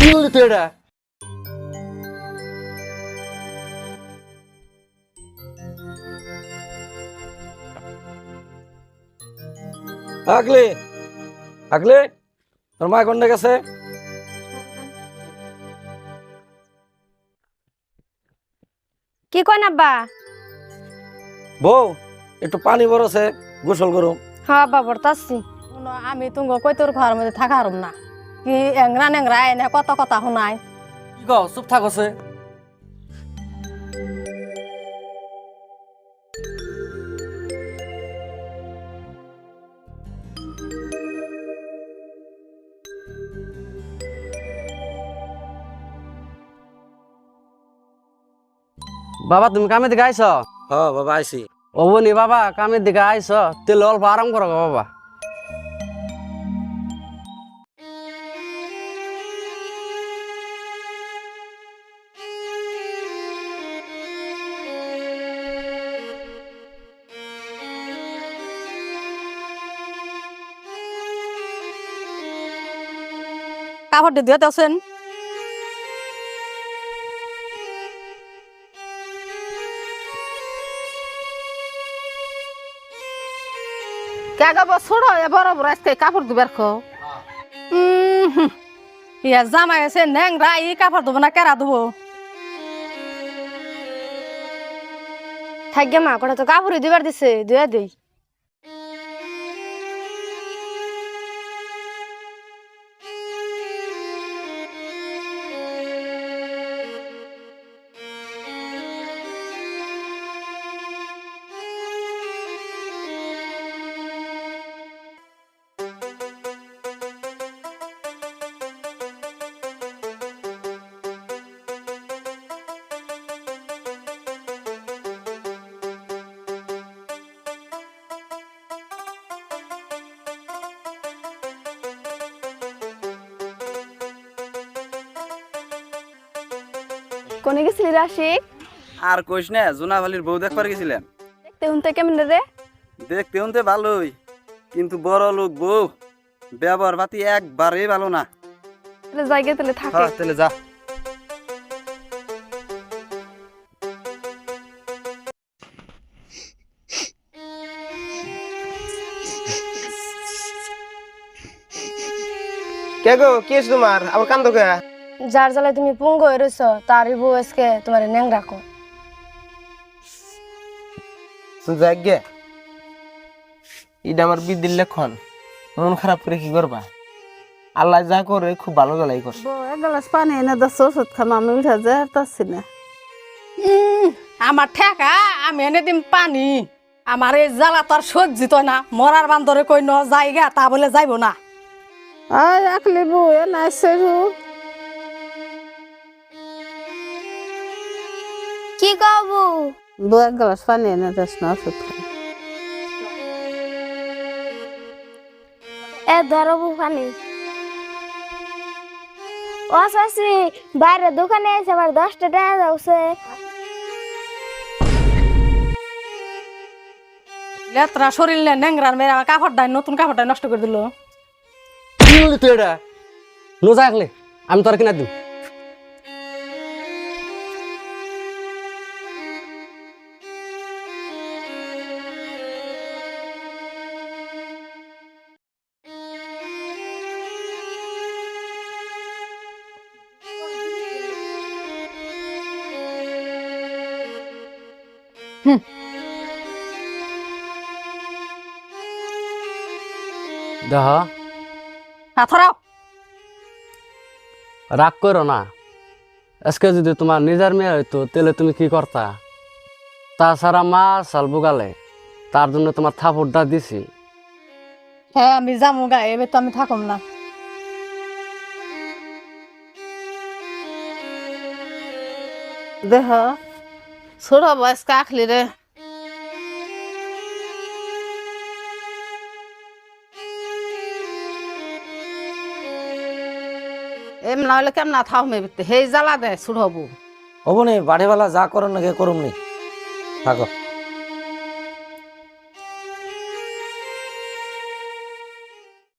কি বলি তুই এটা? আগলে আগলে তোর মা কোনটা গেছে? কি কয় না আব্বা? বউ একটু পানি বরছে গোসল করুম। হ্যাঁ আব্বা বর্তাচ্ছি শুনো, আমি তুঙ্গ কই তোর ঘর মধ্যে থাকা হারুম না। কি এংরা নেংরা এনে কত কথা শুনাই? কি কও চুপ থাকছে বাবা তুমি কামের দিকে আইছ? হ বাবা আইছি। ও নি বাবা কামে দিকে আইছ। তেল অল্প আরাম করো বাবা। কাপড়টি দিয়ে দেছেন কে গাব? ছোড়ো এ বড় বড় আজকে কাপড় দিবার খো। ইয়া জামাই আছে নেংরা ই কাপড় না কেরা থাকবে মা কটা তো দিছে দুয়া দেই। কোনে গেছিলি রাশিক আর কইস না জোনাভালির বউ দেখবার গেছিলাম দেখতে উনতে কেমন রে? দেখতে উনতে ভালোই কিন্তু বড় লোক বউ ব্যবহার পাতি একবারেই ভালো না। তাহলে জায়গা তাহলে থাকে। হ্যাঁ তাহলে যা। কে গো কি তোমার? আবার কান্দো কে? যার জ্বালায় তুমি পুঙ্গ হয়ে রয়েছ তারই বউ আজকে তোমার ন্যাংরা কর যাগে এটা আমার বিদির লেখন মন খারাপ করে কি করবা? আল্লাহ যা করে খুব ভালো গলাই করে এক গ্লাস পানি এনে দশ ওষুধ খাম আমি উঠা যায় পারছি না আমার ঠেকা আমি এনে দিম পানি। আমার এই জ্বালা তো আর সহ্যিত না। মরার বান্দরে কই ন জায়গা তা বলে যাইব না। আয় একলি বউ এ নাই কি কবু? দু এক গ্লাস পানি এনে দশ না ওষুধ খাম এ ধরবু পানি। ও শাশি বাইরে দোকানে এসে আবার দশটা টাকা যাচ্ছে লেত্রা শরীর নে নেংরার মেরে আমার কাপড়টাই নতুন কাপড়টাই নষ্ট করে দিল। কি বলি তুই এটা? নো যাকলে আমি তোর কিনা দিম। দেহ। হাতরাও রাগ করো না। আজকে যদি তোমার নিজের মেয়ে হইতো তাহলে তুমি কি করতা? তাছাড়া মা সাল বুগালে তার জন্য তোমার থাপড়টা দিছি। হ্যাঁ আমি যাব গা এবার তো আমি থাকুম না। দেহ ছোট বয়স কাকলি রে। এম না হলে কেমন থাও মেবিতে হেই জ্বালা দে ছোট বউ। হব নি বাড়িওয়ালা যা করুন নাকি করুম নি। থাকো।